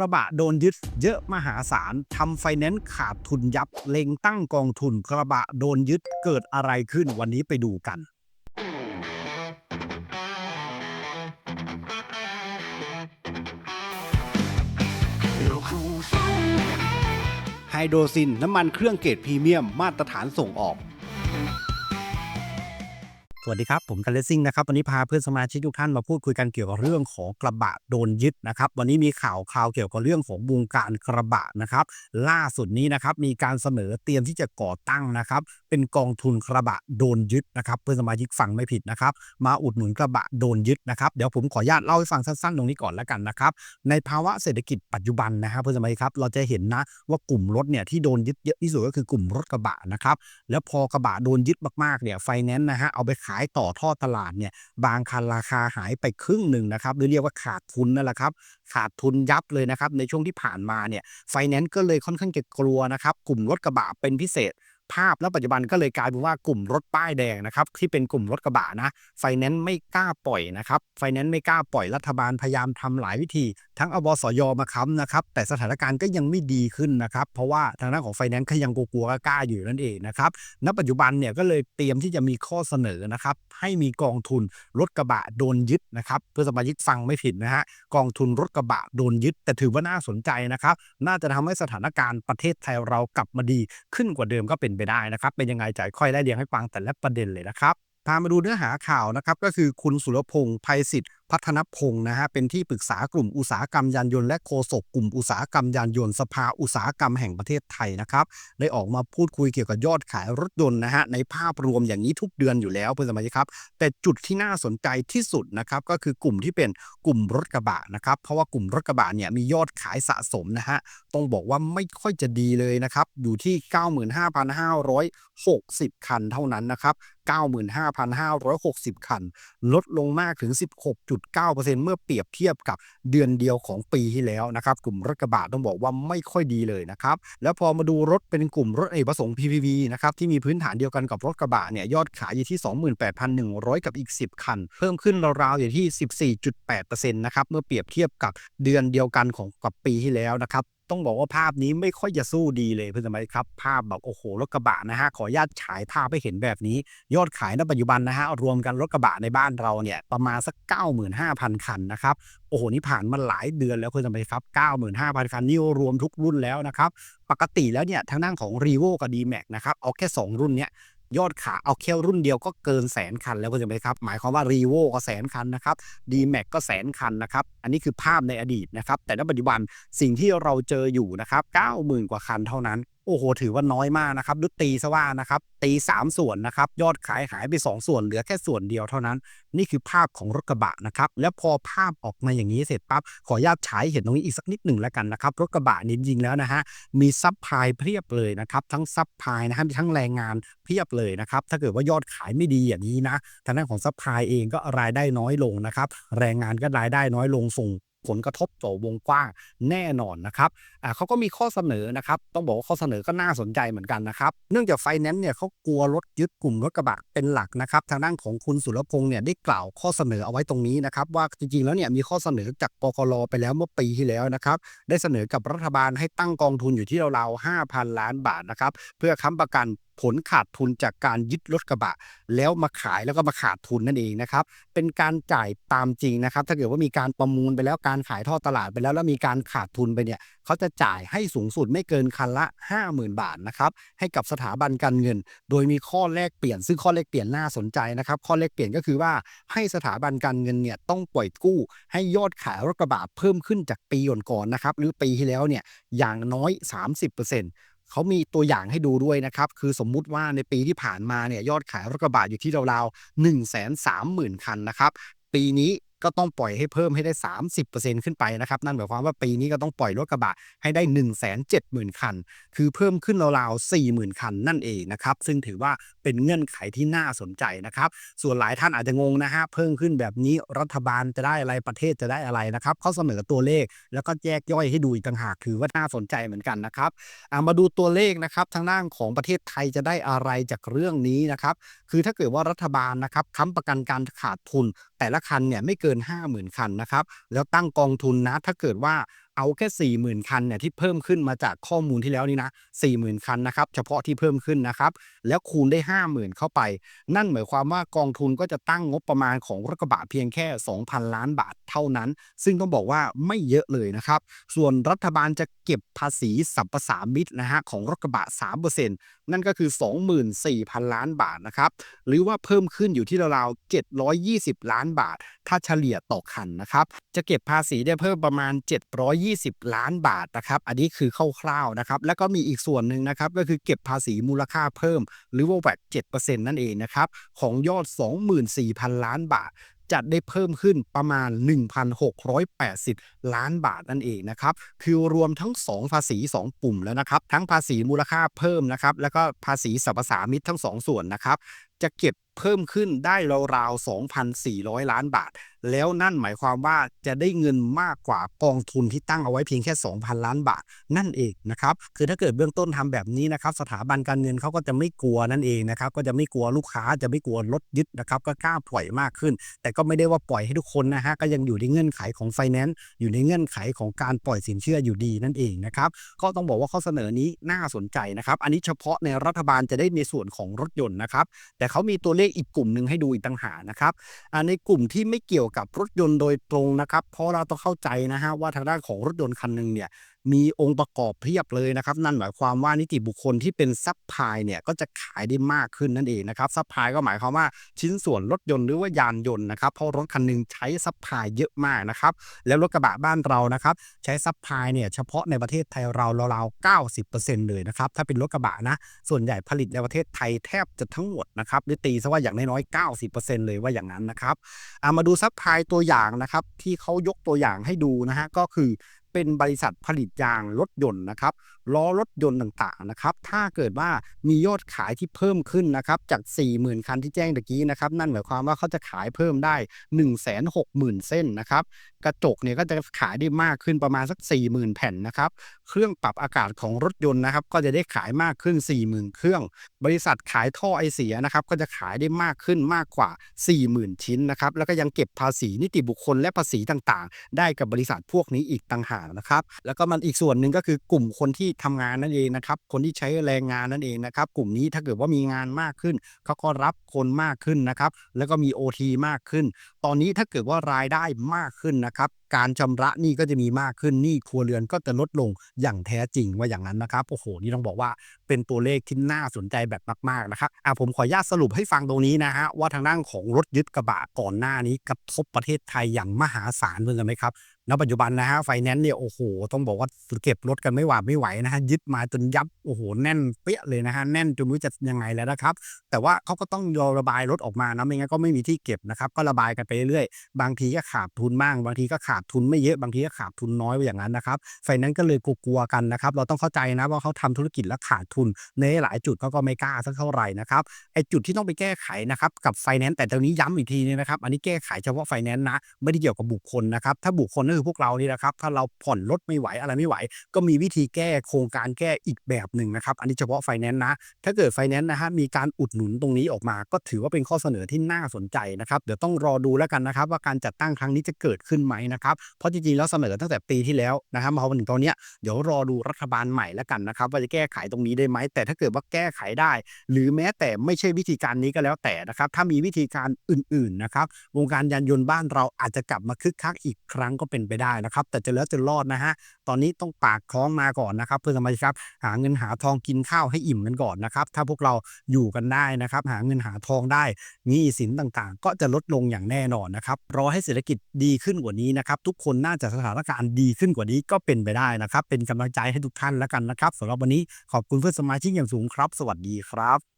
ระบะโดนยึดเยอะมหาศาลทำไฟแนนซ์ขาดทุนยับ เล็งตั้งกองทุนกระบะโดนยึดเกิดอะไรขึ้นวันนี้ไปดูกันไฮโดรซินน้ำมันเครื่องเกรดพรีเมียมมาตรฐานส่งออก สวัสดีครับ ผมกันเลสซิ่งนะครับ วันนี้พาเพื่อนสมาชิกทุกท่านมาพูดคุยกันเกี่ยวกับเรื่องของกระบะโดนยึดนะครับ วันนี้มีข่าวข่าวเกี่ยวกับเรื่องของวงการกระบะนะครับ ล่าสุดนี้นะครับมีการเสนอเตรียมที่จะก่อตั้งนะครับ เป็นกองทุนกระบะโดนยึดนะครับ เพื่อนสมาชิกฟังไม่ผิดนะครับ มาอุดหนุนกระบะโดนยึดนะครับ เดี๋ยวผมขออนุญาตเล่าให้ฟังสั้นๆตรงนี้ก่อนแล้วกันนะครับ ในภาวะเศรษฐกิจปัจจุบันนะครับเพื่อนสมาชิกครับ เราจะเห็นนะว่ากลุ่มรถเนี่ยที่โดนยึดเยอะที่สุดก็คือกลุ่มรถกระบะนะครับ แล้วพอกระบะโดนยึดมากๆเนี่ยไฟแนนซ์นะฮะเอาไปขายายต่อท่อตลาดเนี่ยบางคันราคาหายไปครึ่งหนึ่งนะครับหรือเรียกว่าขาดทุนนั่นแหละครับขาดทุนยับเลยนะครับในช่วงที่ผ่านมาเนี่ยไฟแนนซ์ก็เลยค่อนข้างจะกลัวนะครับกลุ่มรถกระบะเป็นพิเศษภาพแล้วปัจจุบันก็เลยกลายเป็นว่ากลุ่มรถป้ายแดงนะครับที่เป็นกลุ่มรถกระบะนะไฟแนนซ์ไม่กล้าปล่อยนะครับไฟแนนซ์ไม่กล้าปล่อยรัฐบาลพยายามทำหลายวิธี ทั้งอบสยมาค้ำนะครับ แต่สถานการณ์ก็ยังไม่ดีขึ้นนะครับ เพราะว่าทางด้านของไฟแนนซ์ก็ยังกลัวๆกล้าๆอยู่นั่นเองนะครับ ณ ปัจจุบันเนี่ยก็เลยเตรียมที่จะมีข้อเสนอนะครับ ให้มีกองทุนรถกระบะโดนยึดนะครับ เพื่อสมาชิกฟังไม่ผิดนะฮะ กองทุนรถกระบะโดนยึด แต่ถือว่าน่าสนใจนะครับ น่าจะทำให้สถานการณ์ประเทศไทยเรากลับมาดีขึ้นกว่าเดิมก็เป็นไปได้นะครับ เป็นยังไงจ่ายค่อยได้เรียงให้ฟังแต่ละประเด็นเลยนะครับพามาดูเนื้อหาข่าวนะครับก็คือคุณสุรพงศ์ภัยสิทธิ์พัฒนพงศ์นะฮะเป็นที่ปรึกษากลุ่มอุตสาหกรรมยานยนต์และโฆษกกลุ่มอุตสาหกรรมยานยนต์สภาอุตสาหกรรมแห่งประเทศไทยนะครับได้ออกมาพูดคุยเกี่ยวกับยอดขายรถยนต์นะฮะในภาพรวมอย่างนี้ทุกเดือนอยู่แล้วเพื่อนสมาชิกครับ แต่จุดที่น่าสนใจที่สุดนะครับก็คือกลุ่มที่เป็นกลุ่มรถกระบะนะครับเพราะว่ากลุ่มรถกระบะเนี่ยมียอดขายสะสมนะฮะต้องบอกว่าไม่ค่อยจะดีเลยนะครับอยู่ที่ 95,560 คันเท่านั้นนะครับ 95,560 คัน ลดลงมากถึง0.9%เมื่อเปรียบเทียบกับเดือนเดียวของปีที่แล้วนะครับกลุ่มรถกระบะต้องบอกว่าไม่ค่อยดีเลยนะครับแล้วพอมาดูรถเป็นกลุ่มรถเอกประสงค์ PPV นะครับที่มีพื้นฐานเดียวกันกับรถกระบะเนี่ยยอดขายอยู่ที่ 28,100 กับอีก 10 คัน เพิ่มขึ้นราวๆอยู่ที่ 14.8%นะครับเมื่อเปรียบเทียบกับเดือนเดียวกันของกับปีที่แล้วนะครับ ต้องบอกว่าภาพนี้ไม่ค่อยจะสู้ดีเลยเพื่อนสมัยครับ ภาพแบบโอ้โหรถกระบะนะฮะขออนุญาตฉายภาพให้เห็นแบบนี้ ยอดขายณปัจจุบันนะฮะรวมกันรถกระบะในบ้านเราเนี่ยประมาณสัก 95,000 คันนะครับโอ้โหนี่ผ่านมาหลายเดือนแล้วเพื่อนสมัยครับ 95,000 คันนี่รวมทุกรุ่นแล้วนะครับปกติแล้วเนี่ยทางด้านของ r ีโวกับ d m a x นะครับเอาแค่ 2 รุ่นเนี้ย ยอดขายเอาแค่รุ่นเดียวก็เกินแสนคันแล้วเพื่อนสมัยครับ หมายความว่า r ีโวก็แสนคันนะครับดีแม็กก็แสนคันนะครับ อันนี้คือภาพในอดีตนะครับ แต่ณปัจจุบันสิ่งที่เราเจออยู่นะครับ90,000กว่าคันเท่านั้น โอ้โห ถือว่าน้อยมากนะครับดุตีซะว่านะครับ ตี 3 ส่วนนะครับ ยอดขายหายไป 2 ส่วนเหลือแค่ส่วนเดียวเท่านั้น นี่คือภาพของรถกระบะนะครับ แล้วพอภาพออกมาอย่างนี้เสร็จปั๊บ ขออนุญาตฉายเห็นตรงนี้อีกสักนิดหนึ่งแล้วกันนะครับ รถกระบะนี่จริงๆแล้วนะฮะ มีซับพลายเพียบเลยนะครับ ทั้งซับพลายนะฮะ มีทั้งแรงงานเพียบเลยนะครับ ถ้าเกิดว่ายอดขายไม่ดีอย่างนี้นะ ทางด้านของซัพพลายเองก็รายได้น้อยลงนะครับ แรงงานก็รายได้น้อยลงส่ง ผลกระทบต่อวงกว้างแน่นอนนะครับเขาก็มีข้อเสนอนะครับ ต้องบอกว่าข้อเสนอก็น่าสนใจเหมือนกันนะครับ เนื่องจากไฟแนนซ์เนี่ยเขากลัวรถยึดกลุ่มรถกระบะเป็นหลักนะครับ ทางด้านของคุณสุรพงษ์เนี่ยได้กล่าวข้อเสนอเอาไว้ตรงนี้นะครับว่าจริงๆแล้วเนี่ยมีข้อเสนอจากปกรไปแล้วเมื่อปีที่แล้วนะครับได้เสนอกับรัฐบาลให้ตั้งกองทุนอยู่ที่ราวๆ5,000 ล้านบาทนะครับเพื่อค้ำประกัน ผลขาดทุนจากการยึดรถกระบะ แล้วมาขายแล้วก็มาขาดทุนนั่นเองนะครับ เป็นการจ่ายตามจริงนะครับ ถ้าเกิดว่ามีการประมูลไปแล้วการขายทอดตลาดไปแล้วแล้วมีการขาดทุนไปเนี่ยเขาจะจ่ายให้สูงสุดไม่เกินคันละ 50,000 บาทนะครับให้กับสถาบันการเงิน โดยมีข้อแลกเปลี่ยนซึ่งข้อแลกเปลี่ยนน่าสนใจนะครับข้อแลกเปลี่ยนก็คือว่าให้สถาบันการเงินเนี่ยต้องปล่อยกู้ ให้ยอดขายรถกระบะเพิ่มขึ้นจากปีก่อนๆนะครับหรือปีที่แล้วเนี่ยอย่างน้อย 30% เขามีตัวอย่างให้ดูด้วยนะครับ คือสมมุติว่าในปีที่ผ่านมาเนี่ยยอดขายรถกระบะอยู่ที่ราวๆ1 3 0 0 0 0 คันนะครับ ปีนี้ ก็ต้องปล่อยให้เพิ่มให้ได้ 30%ขึ้นไปนะครับ นั่นหมายความว่าปีนี้ก็ต้องปล่อยรถกระบะให้ได้ 1 7 0 0 0 0 คัน คือเพิ่มขึ้นราวๆ 40,000 คันนั่นเองนะครับ ซึ่งถือว่าเป็นเงื่อนไขที่น่าสนใจนะครับ ส่วนหลายท่านอาจจะงงนะฮะ เพิ่มขึ้นแบบนี้รัฐบาลจะได้อะไรประเทศจะได้อะไรนะครับเขาเสนอตัวเลขแล้วก็แยกย่อยให้ดูอีกต่างหากถือว่าน่าสนใจเหมือนกันนะครับามาดูตัวเลขนะครับทางด้านของประเทศไทยจะได้อะไรจากเรื่องนี้นะครับคือถ้าเกิดว่ารัฐบาลนะครับค้ำประกันการขาดทุนแต่ละคันเนี่ยไม่เกิน 50,000 คันนะครับ แล้วตั้งกองทุนนะ ถ้าเกิดว่าเอาแค่ 40,000 คันเนี่ยที่เพิ่มขึ้นมาจากข้อมูลที่แล้วนี่นะ 40,000 คันนะครับ เฉพาะที่เพิ่มขึ้นนะครับ แล้วคูณได้ 50,000 เข้าไป นั่นหมายความว่ากองทุนก็จะตั้งงบประมาณของรถกระบะเพียงแค่ 2,000 ล้านบาทเท่านั้น ซึ่งต้องบอกว่าไม่เยอะเลยนะครับ ส่วนรัฐบาลจะ เก็บภาษีสัมปสามิตนะฮะของรถกระบะ 3%นั่นก็คือ 24,000 ล้านบาทนะครับ หรือว่าเพิ่มขึ้นอยู่ที่ราวๆ720 ล้านบาท ถ้าเฉลี่ยต่อคันนะครับ จะเก็บภาษีได้เพิ่มประมาณ 720 ล้านบาทนะครับ อันนี้คือคร่าวๆนะครับ แล้วก็มีอีกส่วนหนึ่งนะครับ ก็คือเก็บภาษีมูลค่าเพิ่ม หรือว่า VAT 7%นั่นเองนะครับ ของยอด 24,000 ล้านบาท จะได้เพิ่มขึ้นประมาณ 1,680 ล้านบาทนั่นเองนะครับ คือรวมทั้ง 2 ภาษี 2 ปุ่มแล้วนะครับ ทั้งภาษีมูลค่าเพิ่มนะครับ แล้วก็ภาษีสรรพสามิตทั้ง 2 ส่วนนะครับ จะเก็บ เพิ่มขึ้นได้ราวๆ 2,400 ล้านบาท แล้วนั่นหมายความว่าจะได้เงินมากกว่ากองทุนที่ตั้งเอาไว้เพียงแค่ 2,000 ล้านบาทนั่นเองนะครับ คือถ้าเกิดเบื้องต้นทำแบบนี้นะครับ สถาบันการเงินเขาก็จะไม่กลัวนั่นเองนะครับ ก็จะไม่กลัวลูกค้าจะไม่กลัวรถยึดนะครับ ก็กล้าปล่อยมากขึ้น แต่ก็ไม่ได้ว่าปล่อยให้ทุกคนนะฮะ ก็ยังอยู่ในเงื่อนไขของไฟแนนซ์ อยู่ในเงื่อนไขของการปล่อยสินเชื่ออยู่ดีนั่นเองนะครับ ก็ต้องบอกว่าข้อเสนอนี้น่าสนใจนะครับ อันนี้เฉพาะในรัฐบาลจะได้ในส่วนของรถยนต์นะครับ แต่เขามีตัวเลขอีกกลุ่มหนึ่งให้ดูอีกต่างหากนะครับในกลุ่มที่ไม่เกี่ยวกับรถยนต์โดยตรงนะครับ เพราะเราต้องเข้าใจนะฮะว่าทางด้านของรถยนต์คันหนึ่งเนี่ย มีองค์ประกอบเพียบเลยนะครับ นั่นหมายความว่านิติบุคคลที่เป็นซัพพลายเนี่ยก็จะขายได้มากขึ้นนั่นเองนะครับซัพพลายก็หมายความว่าชิ้นส่วนรถยนต์หรือว่ายานยนต์นะครับเพราะรถคันหนึงใช้ซัพพลายเยอะมากนะครับแล้วรถกระบะบ้านเรานะครับใช้ซัพพลายเนี่ยเฉพาะในประเทศไทยเราราวๆ90%เลยนะครับถ้าเป็นรถกระบะนะส่วนใหญ่ผลิตในประเทศไทยแทบจะทั้งหมดนะครับหรือตีซะว่าอย่างน้อยๆ90%เลยว่าอย่างนั้นนะครับามาดูซัพพลายตัวอย่างนะครับที่เขายกตัวอย่างให้ดูนะฮะก็คือ เป็นบริษัทผลิตยางรถยนต์นะครับล้อรถยนต์ต่างๆนะครับถ้าเกิดว่ามียอดขายที่เพิ่มขึ้นนะครับจาก 40,000 คันที่แจ้งตะกี้นะครับนั่นหมายความว่าเขาจะขายเพิ่มได้ 160,000 เส้นนะครับกระจกเนี่ยก็จะขายได้มากขึ้นประมาณสัก 40,000 แผ่นนะครับ เครื่องปรับอากาศของรถยนต์นะครับ ก็จะได้ขายมากขึ้น 40,000 เครื่อง บริษัทขายท่อไอเสียนะครับ ก็จะขายได้มากขึ้นมากกว่า 40,000 ชิ้นนะครับ แล้วก็ยังเก็บภาษีนิติบุคคลและภาษีต่างๆ ได้กับบริษัทพวกนี้อีกต่างหากนะครับ แล้วก็มันอีกส่วนหนึ่งก็คือกลุ่มคนที่ทำงานนั่นเองนะครับ คนที่ใช้แรงงานนั่นเองนะครับ กลุ่มนี้ถ้าเกิดว่ามีงานมากขึ้นเขาก็รับคนมากขึ้นนะครับ แล้วก็มี OT มากขึ้น ตอนนี้ถ้าเกิดว่ารายได้มากขึ้นนะครับかการชำระหนี้ก็จะมีมากขึ้นหนี้ครัวเรือนก็จะลดลงอย่างแท้จริงว่าอย่างนั้นนะครับโอ้โหนี่ต้องบอกว่าเป็นตัวเลขที่น่าสนใจแบบมากๆนะครับอะผมขออนุญาตสรุปให้ฟังตรงนี้นะฮะว่าทางด้านของรถยึดกระบะก่อนหน้านี้กระทบประเทศไทยอย่างมหาศาลเหมือนกันไหมครับณปัจจุบันนะฮะไฟแนนซ์เนี่ยโอ้โหต้องบอกว่าเก็บรถกันไม่หวาดไม่ไหวนะฮะยึดมาจนยับโอ้โหแน่นเปี้ยเลยนะฮะแน่นจนไม่รู้จะยังไงแล้วนะครับ แต่ว่าเขาก็ต้องยอระบายรถออกมานะไม่งั้นก็ไม่มีที่เก็บนะครับก็ระบายกันไปเรื่อยๆบางทีก็ขาดทุนบ้างบางทีก็ขาดาดทุนไม่เยอะบางทีก็ขาดทุนน้อยอย่างนั้นนะครับไฟนนซ์ก็เลยกลัวๆกันนะครับเราต้องเข้าใจนะว่าเขาทำธุรกิจแล้วขาดทุนในหลายจุดเขาก็ไม่กล้าสักเท่าไหร่นะครับไอจุดที่ต้องไปแก้ไขนะครับกับไฟแนนซ์แต่ตรงนี้ย้ำอีกทีนึงนะครับอันนี้แก้ไขเฉพาะไฟแนนซ์นะไม่ได้เกี่ยวกับบุคคลนะครับถ้าบุคคลก็คือพวกเรานี่นะครับถ้าเราผ่อนรถไม่ไหวอะไรไม่ไหว ก็มีวิธีแก้โครงการแก้อีกแบบหนึ่งนะครับอันนี้เฉพาะไฟแนนซ์นะถ้าเกิดไฟแนนซ์นะฮะมีการอุดหนุนตรงนี้ออกมา ก็ถือว่าเป็นข้อเสนอที่น่าสนใจนะครับเดี๋ยวต้องรอดูแล้วกันนะครับว่าการจัดตั้งครั้งนี้จะเกิดขึ้นไหมนะครับเพราะจริงๆแล้วเสนอตั้งแต่ปีที่แล้วนะครับมาพอถึงตอนนี้เดี๋ยวรอดูรัฐบาลใหม่แล้วกันนะครับว่าจะแก้ไขตรงนี้ได้ไหม แต่ถ้าเกิดว่าแก้ไขได้ หรือแม้แต่ไม่ใช่วิธีการนี้ก็แล้วแต่นะครับถ้ามีวิธีการอื่นๆนะครับวงการยานยนต์บ้านเราอาจจะกลับมาคึกคักอีกครั้งก็เป็นไปได้นะครับ แต่จะแล้วจะรอดนะฮะตอนนี้ต้องปากท้องมาก่อนนะครับ เพื่อสมาชิกครับหาเงินหาทองกินข้าวให้อิ่มกันก่อนนะครับถ้าพวกเราอยู่กันได้นะครับ หาเงินหาทองได้หนี้สินต่างๆ ก็จะลดลงอย่างแน่นอนนะครับรอให้เศรษฐกิจดีขึ้นกว่านี้นะครับทุกคนน่าจะสถานการณ์ดีขึ้นกว่านี้ก็เป็นไปได้นะครับ เป็นกำลังใจให้ทุกท่านแล้วกันนะครับสำหรับวันนี้ขอบคุณเพื่อนสมาชิกอย่างสูงครับ สวัสดีครับ